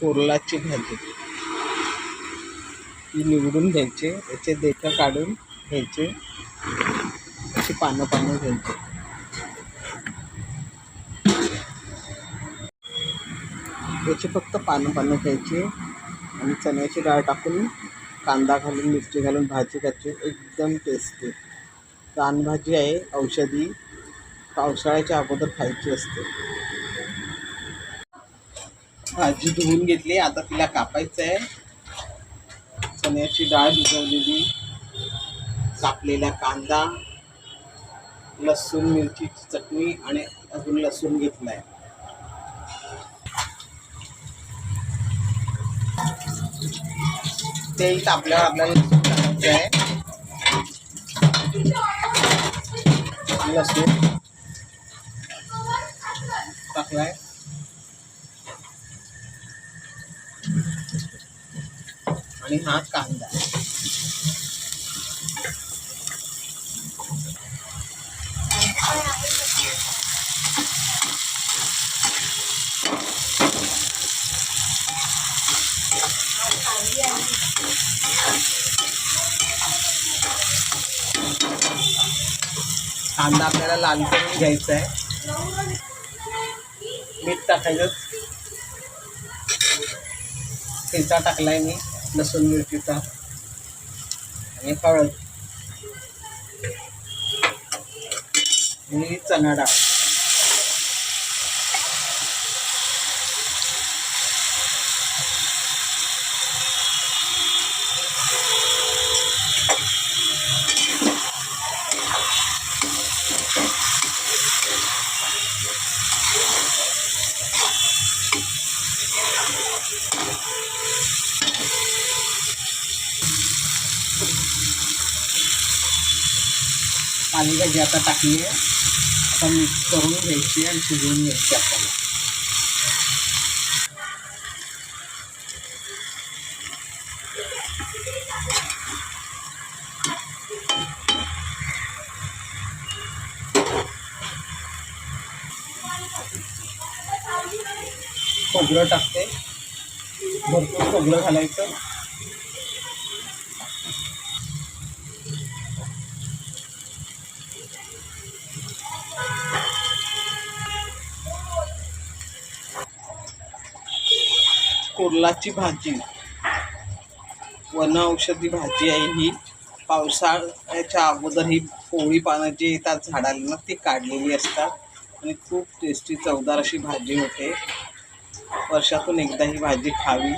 कोरलाची भाजी. ही निवडून घ्यायची याचे देठं काढून घ्यायचे अशी पानं पानं घ्यायची. याची फक्त पानं पानं घ्यायची आणि चण्याची डाळ टाकून कांदा घालून मिरची घालून भाजी करायची एकदम टेस्टी रानभाजी आहे औषधी. पावसाळ्याच्या अगोदर खायची असते. भाजी धुवून घेतली. आता तिला कापायचं आहे चण्याची डाळ भिजवलेली. कापलेला कांदा लसूण मिरचीची चटणी आणि अजून लसूण घेतलाय. तेल तापल्यावर आपल्याला लसूण टाकायचं आहे लसूण. टाकलाय. आणि हा कांदा. कांदा आपल्याला लाल करून घ्यायचा आहे. मीठ टाकायचं. ठेचा टाकलाय मी. लसूण मिरचीचा आणि हळद आणि चणा पाणी पालेभाजी आता टाकली आहे आता मिक्स करून घ्यायची आणि शिजवून घ्यायची आपल्याला. खोबरं टाकते. भरपूर खोबरं घालायचं. कोरलाची भाजी. वन औषधी भाजी आहे ही. पावसाळ्याच्या अगोदर ही पोळी पानं जे येतात झाडाला ना ती काढलेली असतात. आणि खूप टेस्टी चवदार अशी भाजी होते. वर्षातून एकदा ही भाजी खावी.